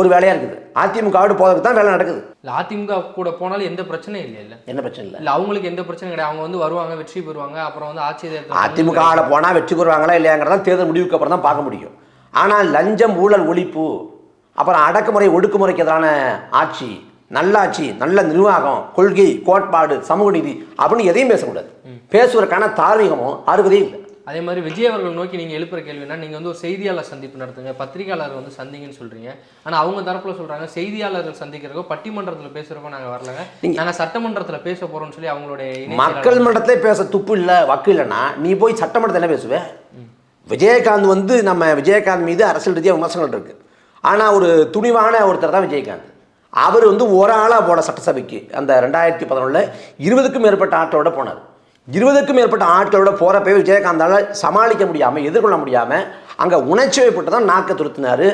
ஒரு வேலையா இருக்குது. அதிமுகவோடு போகிறதுக்கு தான் வேலை நடக்குது. இல்ல அதிமுக கூட போனாலும் எந்த பிரச்சனையும் இல்லை இல்ல. என்ன பிரச்சனை இல்லை. இல்ல அவங்களுக்கு எந்த பிரச்சனையும் கிடையாது. அவங்க வந்து வருவாங்க வெற்றி பெறுவாங்க அப்புறம் வந்து ஆட்சி அதிமுகவில் போனால் வெற்றி பெறுவாங்களா இல்லையாங்கிறதான் தேர்தல் முடிவுக்கு அப்புறம் தான் பார்க்க முடியும். ஆனால் லஞ்சம் ஊழல் ஒழிப்பு அப்புறம் அடக்குமுறை ஒடுக்குமுறைக்கு எதிரான ஆட்சி நல்லாட்சி நல்ல நிர்வாகம் கொள்கை கோட்பாடு சமூக நீதி அப்படின்னு எதையும் பேசக்கூடாது. பேசுவதற்கான தார்மீகமும் அறுபதே இல்லை. அதே மாதிரி விஜய் அவர்கள் நோக்கி நீங்க எழுப்புற கேள்வினா நீங்க வந்து ஒரு செய்தியாளர் சந்திப்பு நடத்துங்க. பத்திரிகையாளர் வந்து சந்திங்கன்னு சொல்றீங்க. ஆனா அவங்க தரப்புல சொல்றாங்க செய்தியாளர்கள் சந்திக்கிறக்கோ பட்டிமன்றத்துல பேசுறக்கோ நாங்க வரலங்க. நாங்க சட்டமன்றத்துல பேச போறோம்னு சொல்லி அவங்களுடைய மக்கள் மன்றத்திலே பேச துப்பு இல்லை வக்கு இல்லைன்னா நீ போய் சட்டமன்றத்தில் என்ன பேசுவே? விஜயகாந்த் வந்து நம்ம விஜயகாந்த் மீது அரசியல் ரீதியாக விமர்சனங்கள் இருக்குது ஆனால் ஒரு துணிவான ஒருத்தர் தான் விஜயகாந்த். அவர் வந்து ஒரு ஆளாக போன சட்டசபைக்கு அந்த ரெண்டாயிரத்தி பதினொன்றில் இருபதுக்கும் மேற்பட்ட ஆட்களோட போனார். இருபதுக்கும் மேற்பட்ட ஆட்களோட போகிறப்பவே விஜயகாந்தால் சமாளிக்க முடியாமல் எதிர்கொள்ள முடியாமல் அங்கே உணர்ச்சி வைப்பட்டு தான் நாக்க துருத்தினார்.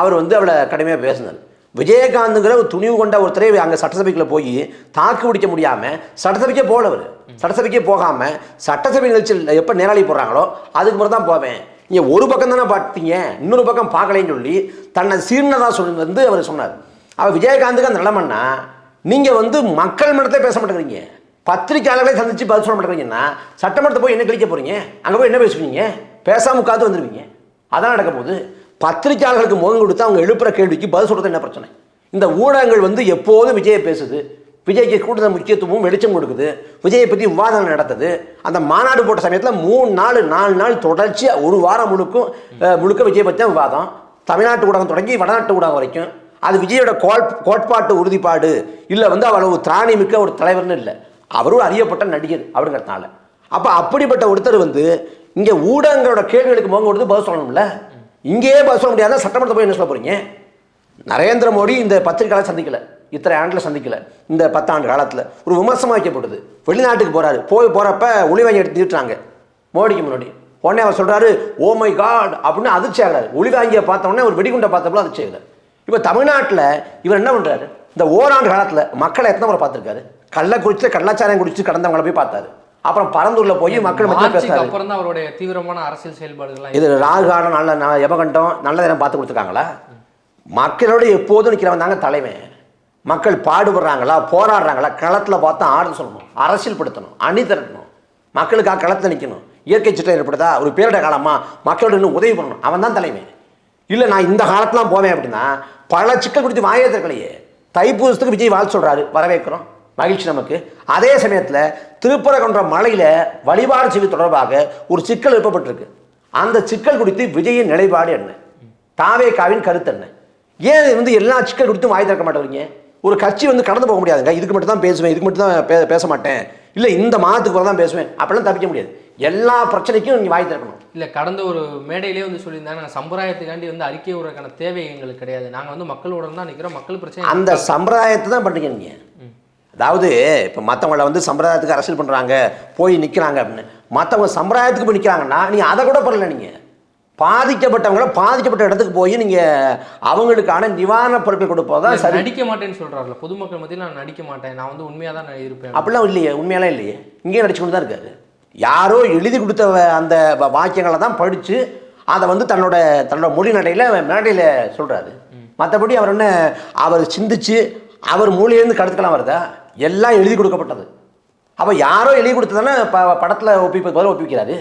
அவர் வந்து அவளை கடுமையாக பேசினார். விஜயகாந்துங்கிற ஒரு துணிவு கொண்ட ஒருத்தரை அங்கே சட்டசபைக்குள்ள போய் தாக்கு பிடிக்க முடியாமல் சட்டசபைக்கே போகல அவர் சட்டசபைக்கே போகாமல் சட்டசபை நிகழ்ச்சியில் எப்போ நேராளி போடுறாங்களோ அதுக்கு பிறகு தான் போவேன். நீங்கள் ஒரு பக்கம் தானே பார்த்தீங்க இன்னொரு பக்கம் பார்க்கலைன்னு சொல்லி தன்னை சீர்னதாக சொல்லி வந்து அவர் சொன்னார். அவர் விஜயகாந்துக்கு அந்த நிலமன்னா நீங்கள் வந்து மக்கள் மனத்தை பேச மாட்டேங்கிறீங்க. பத்திரிக்கையாளர்களை சந்திச்சு பதில் சொல்ல மாட்டேங்கிறீங்கன்னா சட்டமன்றத்தை போய் என்ன கழிக்க போகிறீங்க அங்கே போய் என்ன பேசுவீங்க? பேசாமல் உட்காந்து வந்துடுவீங்க அதான் நடக்க போகுது. பத்திரிகையாளர்களுக்கு முகம் கொடுத்து அவங்க எழுப்புற கேள்விக்கு பதில் சொல்கிறது என்ன பிரச்சனை? இந்த ஊடகங்கள் வந்து எப்போதும் விஜயை பேசுது. விஜய்க்கு கூடுதல் முக்கியத்துவமும் வெளிச்சம் கொடுக்குது. விஜயை பற்றி விவாதம் நடத்துது. அந்த மாநாடு போட்ட சமயத்தில் மூணு நாள் நாலு நாள் தொடர்ச்சியாக ஒரு வாரம் முழுக்கும் முழுக்க விஜய் பற்றி தான் விவாதம். தமிழ்நாட்டு ஊடகம் தொடங்கி வடநாட்டு ஊடகம் வரைக்கும். அது விஜயோட கோட் கோட்பாட்டு உறுதிப்பாடு. இல்லை வந்து அவ்வளவு ஒரு திராணி மிக்க ஒரு தலைவர்னு இல்லை. அவரும் அறியப்பட்ட நடிகர் அப்படிங்கிறதுனால அப்போ அப்படிப்பட்ட ஒருத்தர் வந்து இங்கே ஊடகங்களோட கேள்விகளுக்கு முகம் கொடுத்து பதில் சொல்லணும்ல? இங்கேயே பதில் சொல்ல முடியாத? சட்டமன்றத்தை போய் என்ன சொல்ல போகிறீங்க நரேந்திர மோடி இந்த பத்திரிகையாளர் சந்திக்கலை. இத்தனை ஆண்டில் சந்திக்கலை. இந்த பத்தாண்டு காலத்தில். ஒரு விமர்சனம் வைக்கப்படுது வெளிநாட்டுக்கு போகிறாரு போய் போறப்ப ஒளிவாங்கி எடுத்து தீட்டுறாங்க மோடிக்கு முன்னாடி. உடனே அவர் சொல்கிறாரு ஓ oh மை காட் அப்படின்னு அதிர்ச்சி ஆகிறாரு. ஒளிவாங்கியை பார்த்த ஒரு வெடிகுண்டை பார்த்தப்பல அதிர்ச்சி ஆகிறார். இப்போ தமிழ்நாட்டில் இவர் என்ன பண்ணுறாரு இந்த ஓராண்டு காலத்தில் மக்களை எத்தனை முறை பார்த்துருக்காரு? கள்ளக்குறிச்சியில் கள்ளச்சாரம் குடிச்சு கடந்தவங்களை போய் பார்த்தாரு. அப்புறம் பரந்தூர்ல போய் மக்கள் மத்தியில் பேசுறாரு. அப்புறம் தான் அவருடைய தீவிரமான அரசியல் செயல்பாடுகள்லாம் இது ராகுகாலம் நல்ல யமகண்டம் நல்ல தினம் பார்த்து கொடுத்துருக்காங்களா? மக்களோட எப்போதும் நிற்கிறவன் தாங்க தலைவன். மக்கள் பாடுபடுறாங்களா போராடுறாங்களா களத்தில் பார்த்தா ஆடு சொல்லணும் அரசியல் படுத்தணும் அணி திரட்டணும் மக்களுக்காக களத்தில் நிற்கணும் இயற்கை சிற்றம் ஏற்படுதா? ஒரு பேரிட காலமா? மக்களோட இன்னும் உதவி பண்ணணும். அவன் தான் தலைவன். இல்லை நான் இந்த காலத்துலாம் போவேன் அப்படின்னா பல சிக்கல் குறித்து வாயே திறக்கலையே. தைப்பூசத்துக்கு விஜய் வாழ் சொல்றாரு வரவேற்கிறோம். மகிழ்ச்சி நமக்கு. அதே சமயத்தில் திருப்பரங்குன்றம் மலையில் வழிபாடு செய்வது தொடர்பாக ஒரு சிக்கல் எழுப்பப்பட்டிருக்கு. அந்த சிக்கல் குறித்து விஜயின் நிலைப்பாடு என்ன? தாவேகாவின் கருத்து என்ன? ஏன் வந்து எல்லா சிக்கல் குறித்தும் வாய் திறக்க மாட்டேங்கிறீங்க ஒரு கட்சி வந்து கடந்து போக முடியாதுங்க. இதுக்கு மட்டும் தான் பேசுவேன். இதுக்கு மட்டும் தான் பே பேச மாட்டேன். இல்லை இந்த மாதத்துக்கு தான் பேசுவேன். அப்படிலாம் தப்பிக்க முடியாது. எல்லா பிரச்சனைக்கும் நீங்கள் வாய் திறக்கணும். இல்ல கடந்த ஒரு மேடையிலே வந்து சொல்லியிருந்தாங்க நாங்கள் சம்பிரதாயத்துக்காண்டி வந்து அறிக்கை விடுறதுக்கான தேவை எங்களுக்கு கிடையாது. நாங்க வந்து மக்களோட தான் நிக்கிறோம். மக்கள் பிரச்சனை அந்த சம்பிரதாயத்தை தான் பண்ணுறீங்க நீங்கள் அதாவது இப்போ மற்றவங்கள வந்து சம்பிரதாயத்துக்கு அரசியல் பண்ணுறாங்க போய் நிற்கிறாங்க அப்படின்னு. மற்றவங்க சம்பிரதாயத்துக்கு போய் நிற்கிறாங்கன்னா நீங்கள் அதை கூட பண்ணல நீங்கள் பாதிக்கப்பட்டவங்கள பாதிக்கப்பட்ட இடத்துக்கு போய் நீங்கள் அவங்களுக்கான நிவாரணப் பொருட்கள் கொடுப்பது தான் சரி. நடிக்க மாட்டேன்னு சொல்றாருல பொதுமக்கள் மத்தியில் நான் நடிக்க மாட்டேன். நான் வந்து உண்மையாக தான் நான் இருப்பேன் அப்படிலாம் இல்லையே உண்மையெல்லாம் இல்லையே. இங்கேயே நடிச்சு கொண்டு தான் இருக்காரு. யாரோ எழுதி கொடுத்த அந்த வாக்கியங்களை தான் படித்து அதை வந்து தன்னோட தன்னோட மொழி நடையில் மேடையில் சொல்கிறாரு மற்றபடி அவர் என்ன அவர் சிந்திச்சு அவர் மூலையிலேருந்து கடத்துக்கலாம் வருதா? எல்லாம் எழுதி கொடுக்கப்பட்டது. அப்போ யாரோ எழுதி கொடுத்ததானே ப படத்தில் ஒப்பிப்பது பதில் ஒப்பிக்கிறாரு.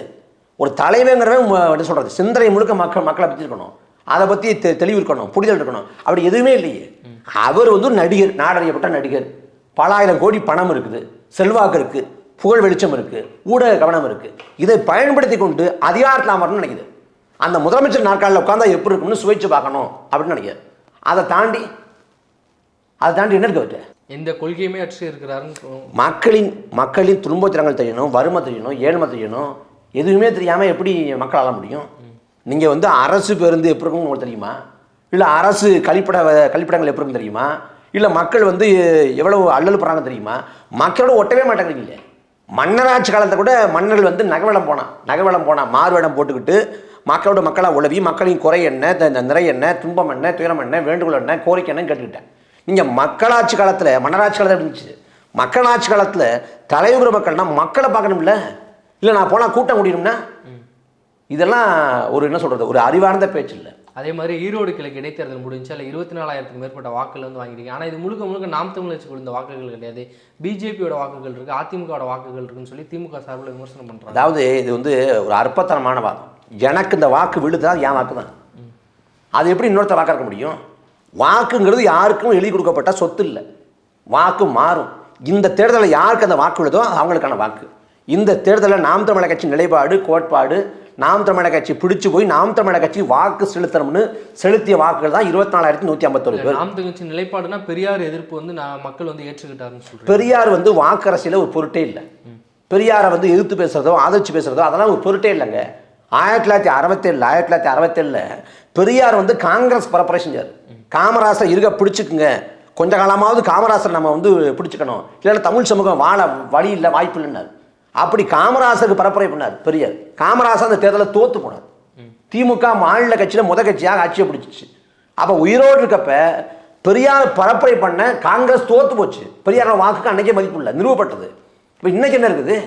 ஒரு தலைவங்கிறவன் என்ன சொல்கிறது சிந்தனை முழுக்க மக்கள் மக்களை பற்றி இருக்கணும். அதை பற்றி தெ தெளிவு இருக்கணும் புரிதல் இருக்கணும். அப்படி எதுவுமே இல்லையே. அவர் வந்து நடிகர் நாடறியப்பட்ட நடிகர். பல ஆயிரம் கோடி பணம் இருக்குது செல்வாக்கு இருக்குது புகழ் வெளிச்சம் இருக்குது ஊடக கவனம் இருக்குது இதை பயன்படுத்தி கொண்டு அதிகாரத்தில் அமரணும்னு நினைக்குது. அந்த முதலமைச்சர் நாற்காலில் உட்காந்தா எப்படி இருக்கும்னு சுவைச்சு பார்க்கணும் அப்படின்னு நினைக்கிறார் அதை தாண்டி அதை தாண்டி என்ன இருக்கு அவர்கிட்ட? எந்த கொள்கையுமே அற்று இருக்கிறாருன்னு மக்களின் மக்களின் துன்பத்திரங்கள் தெரியணும் வறுமை தெரியணும் ஏழ்மை தெரியணும் எதுவுமே தெரியாமல் எப்படி மக்கள் ஆள முடியும்? நீங்கள் வந்து அரசு பேருந்து எப்படி இருக்கும்னு உங்களுக்கு தெரியுமா? இல்லை அரசு கழிப்பிட கழிப்பிடங்கள் எப்படி இருக்கும் தெரியுமா? இல்லை மக்கள் வந்து எவ்வளவு அல்லல் போகிறாங்க தெரியுமா? மக்களோட ஒட்டவே மாட்டேங்கிறீங்களே மன்னராட்சி காலத்தை கூட மன்னர்கள் வந்து நகவேடம் போனான் நகவேடம் போனான் மாறுவேடம் போட்டுக்கிட்டு மக்களோட மக்களாக உழவி மக்களின் குறை என்ன த- நிறை என்ன துன்பம் என்ன துயரம் என்ன வேண்டுகோள் என்ன கோரிக்கை என்னன்னு கேட்டுக்கிட்டேன். நீங்கள் மக்களாட்சி காலத்தில் மன்னராட்சி காலத்தில் இருந்துச்சு? மக்களாட்சி காலத்தில் தலைவர் மக்கள்னா மக்களை பார்க்கணும்ல? இல்லை நான் போனால் கூட்டம் முடியணும்னா இதெல்லாம் ஒரு என்ன சொல்கிறது ஒரு அறிவார்ந்த பேச்சு இல்லை. அதே மாதிரி ஈரோடு கிழக்கு இடைத்தேர்தல் முடிஞ்சு அதில் இருபத்தி நாலாயிரத்துக்கு மேற்பட்ட வாக்குகள் வந்து வாங்கியிருக்கீங்க. ஆனால் இது முழுக்க முழுக்க நாம் தமிழ் கட்சி கொடுத்த வாக்குகள் கிடையாது. பிஜேபியோட வாக்குகள் இருக்குது அதிமுகவோட வாக்குகள் இருக்குன்னு சொல்லி திமுக சார்பில் விமர்சனம் பண்ணுறாங்க அதாவது இது வந்து ஒரு அற்பத்தனமான வாதம். எனக்கு இந்த வாக்கு விழுதா என் வாக்கு தான் அது எப்படி இன்னொருத்த வாக்கா இருக்க முடியும்? வாக்குங்கிறது யாருக்கும் எழுதி கொடுக்கப்பட்ட சொத்து இல்லை வாக்கு மாறும். இந்த தேர்தலில் யாருக்கு அந்த வாக்கு விழுதோ அவங்களுக்கான வாக்கு. இந்த தேர்தலில் நாம் தமிழர் கட்சி நிலைப்பாடு கோட்பாடு நாம் தமிழர் கட்சி பிடிச்சு போய் நாம் தமிழர் கட்சி வாக்கு செலுத்தணும்னு செலுத்திய வாக்குகள் தான் இருபத்தி நாலாயிரத்தி நூற்றி ஐம்பத்தொரு பேர். நாம் கட்சி நிலைப்பாடுனா பெரியார் எதிர்ப்பு வந்து நான் மக்கள் வந்து ஏற்றுக்கிட்டாருன்னு பெரியார் வந்து வாக்கரசியில் ஒரு பொருட்டே இல்லை. பெரியாரை வந்து எதிர்த்து பேசுறதோ ஆதரிச்சு பேசுறதோ அதெல்லாம் ஒரு பொருட்டே இல்லைங்க. ஆயிரத்தி தொள்ளாயிரத்தி அறுபத்தேழு ஆயிரத்தி தொள்ளாயிரத்தி அறுபத்தேழில் பெரியார் வந்து காங்கிரஸ் பரப்புரை செஞ்சார். காமராசர் இருக்க பிடிச்சிக்குங்க. கொஞ்ச காலமாவது காமராசர் நம்ம வந்து பிடிச்சிக்கணும். இல்லைன்னா தமிழ் சமூகம் வாழ வழி இல்லை வாய்ப்பு இல்லைன்னாரு. அப்படி காமராசருக்கு பரப்புரை பண்ணார் பெரியார். காமராசர் அந்த தேர்தலில் தோத்து போனார். திமுக மாநில கட்சியில் முத கட்சியாக ஆட்சியை பிடிச்சிச்சு. அப்போ உயிரோடு இருக்கப்ப பெரியார் பரப்புரை பண்ண காங்கிரஸ் தோத்து போச்சு. பெரியாரோட வாக்குக்கு அன்னைக்கே மதிப்பு இல்லை நிறுவப்பட்டது. இப்போ இன்னைக்கு என்ன இருக்குது?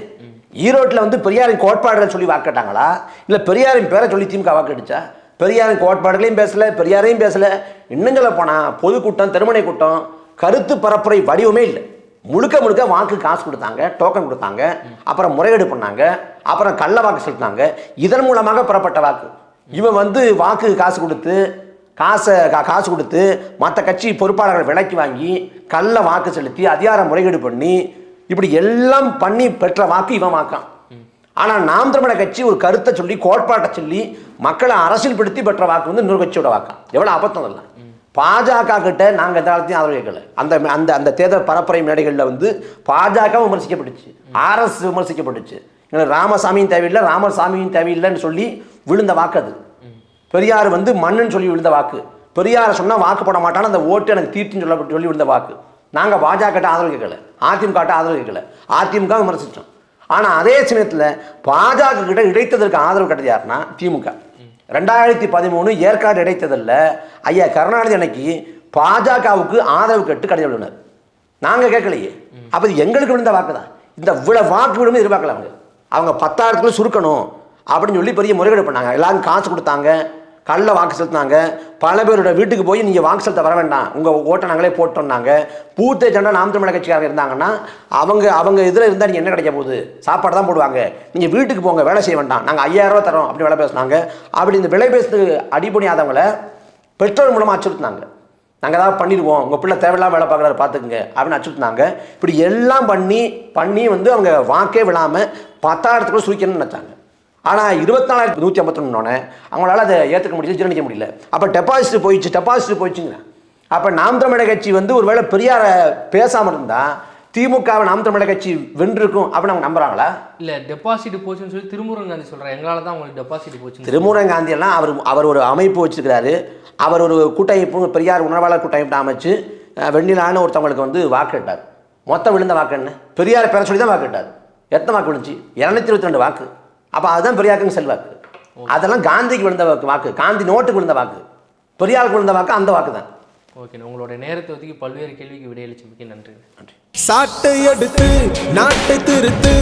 ஈரோட்டில் வந்து பெரியாரின் கோட்பாடுகளை சொல்லி வாக்கட்டாங்களா இல்லை பெரியாரின் பேரை சொல்லி திமுக வாக்கடிச்சா பெரியாரின் கோட்பாடுகளையும் பேசல பெரியாரையும் பேசல. இன்னும் போனால் பொதுக்கூட்டம் திருமணை கூட்டம் கருத்து பரப்புரை வடிவமே இல்லை. முழுக்க முழுக்க வாக்கு காசு கொடுத்தாங்க டோக்கன் கொடுத்தாங்க அப்புறம் முறையீடு பண்ணாங்க அப்புறம் கள்ள வாக்கு செலுத்தினாங்க. இதன் மூலமாக பெறப்பட்ட வாக்கு. இவன் வந்து வாக்கு காசு கொடுத்து காசை கா- காசு கொடுத்து மற்ற கட்சி பொறுப்பாளர்களை விலைக்கு வாங்கி கள்ள வாக்கு செலுத்தி அதிகார முறைகேடு பண்ணி இப்படி எல்லாம் பண்ணி பெற்ற வாக்கு இவன் வாக்கான். ஆனால் நாம் திருமண கட்சி ஒரு கருத்தை சொல்லி கோட்பாட்டை சொல்லி மக்களை அரசியல்படுத்தி பெற்ற வாக்கு வந்து இன்னொரு கட்சியோட வாக்கா? எவ்வளோ அபத்தம் இல்லை பாஜக கிட்ட நாங்கள் எந்த காலத்தையும் ஆதரவு கேட்கல. அந்த அந்த அந்த தேர்தல் பரப்புரை மேடைகளில் வந்து பாஜக விமர்சிக்கப்பட்டுச்சு. ஆர்எஸ் விமர்சிக்கப்பட்டுச்சு. எங்களுக்கு ராமசாமியும் தேவையில்லை ராமசாமியும் தேவையில்லைன்னு சொல்லி விழுந்த வாக்கு அது. பெரியார் வந்து மண்ணுன்னு சொல்லி விழுந்த வாக்கு. பெரியாரை சொன்னால் வாக்கு போட மாட்டான்னு அந்த ஓட்டு எனக்கு தீர்த்துன்னு சொல்லப்பட்டு சொல்லி விழுந்த வாக்கு. நாங்கள் பாஜக ஆதரவு கேட்கல. அதிமுக ஆதரவு கேட்கல. அதிமுக விமர்சித்தோம் ஆனால் அதே சமயத்தில் பாஜக கிட்ட இடைத்ததற்கு ஆதரவு கிடையாது யாருன்னா திமுக. ரெண்டாயிரத்தி பதிமூணு ஏற்காடு இடைத்ததில் ஐயா கருணாநிதி அன்னைக்கு பாஜகவுக்கு ஆதரவு கேட்டு கடிதம் எழுதினார். நாங்கள் கேட்கலையே. அப்போ இது எங்களுக்கு விழுந்த வாக்கு தான் இந்த இவ்வளோ வாக்கு விழுந்து எதிர்பார்க்கல அவங்க. அவங்க பத்தாயிரத்துக்குள்ளே சுருக்கணும் அப்படின்னு சொல்லி பெரிய முறைகேடு பண்ணாங்க. எல்லாரும் காசு கொடுத்தாங்க. கள்ள வாக்கு செலுத்தினாங்க. பல பேரோட வீட்டுக்கு போய் நீங்கள் வாக்கு செலுத்த வர வேண்டாம். உங்கள் ஓட்டை நாங்களே போட்டோம்னாங்க. பூத்தே ஜெண்டா நாம் தமிழக கட்சிக்காரங்க இருந்தாங்கன்னா அவங்க அவங்க இதில் இருந்தால் நீங்கள் என்ன கிடைக்க போகுது? சாப்பாடு தான் போடுவாங்க. நீங்கள் வீட்டுக்கு போங்க வேலை செய்ய வேண்டாம். நாங்கள் ஐயாயிரம் ரூபா தரோம் அப்படி வேலை பேசினாங்க. அப்படி இந்த விலை பேசுறதுக்கு அடிபணியாதவங்களை பெற்றோர் மூலமாக அச்சுறுத்தினாங்க. நாங்கள் ஏதாவது பண்ணிடுவோம். உங்கள் பிள்ளை தேவையில்லாம வேலை பார்க்குறாரு பார்த்துக்குங்க அப்படின்னு அச்சுறுத்தினாங்க. இப்படி எல்லாம் பண்ணி பண்ணி வந்து அவங்க வாக்கே விழாமல் பத்தாயிரத்துக்குள்ள சுழிக்கணும்னு நினச்சாங்க. ஆனால் இருபத்தி நாலாயிரத்தி நூற்றி ஐம்பத்தொன்னோடனே அவங்களால அதை ஏற்றுக்க முடியல ஜீரணிக்க முடியல. அப்போ டெபாசிட் போயிடுச்சு டெபாசிட் போயிடுச்சுங்க அப்போ நாம் தமிழக கட்சி வந்து ஒருவேளை பெரியாரை பேசாமல் இருந்தால் திமுகவை நாம் தமிழக கட்சி வென்றிருக்கும் அப்படின்னு அவங்க நம்புறாங்களா? இல்லை டெபாசிட் போச்சுன்னு சொல்லி திருமுருகன் காந்தி சொல்கிறேன் எங்களால் தான் உங்களுக்கு டெபாசிட் போச்சுன்னு திருமுருகன் காந்தி எல்லாம் அவர் அவர் ஒரு அமைப்பு வச்சிருக்கிறாரு. அவர் ஒரு கூட்டமைப்பு பெரியார் உணர்வாளர் கூட்டமைப்பு அமைச்சு அஹ், வெண்ணிலான்னு ஒருத்தவங்களுக்கு வந்து வாக்கு கேட்டார் மொத்தம் விழுந்த வாக்கு என்ன? பெரியார் பேர சொல்லி தான் வாக்கு கேட்டார் எத்தனை வாக்கு விழுந்துச்சு? இரநூத்தி இருபத்தி ரெண்டு வாக்கு. அப்போ அதுதான் பெரியாருக்குன்னு செல்வாக்கு அதெல்லாம் காந்திக்கு விழுந்த வாக்கு வாக்கு. காந்தி நோட்டுக்கு விழுந்த வாக்கு. பெரியாருக்கு விழுந்த வாக்கு அந்த வாக்கு தான். ஓகேண்ணா உங்களுடைய நேரத்தை ஒதுக்கி பல்வேறு கேள்விக்கு விடையளிச்சமைக்கு நன்றி. நன்றி சாட்டை எடுத்து நாட்டை திருத்து.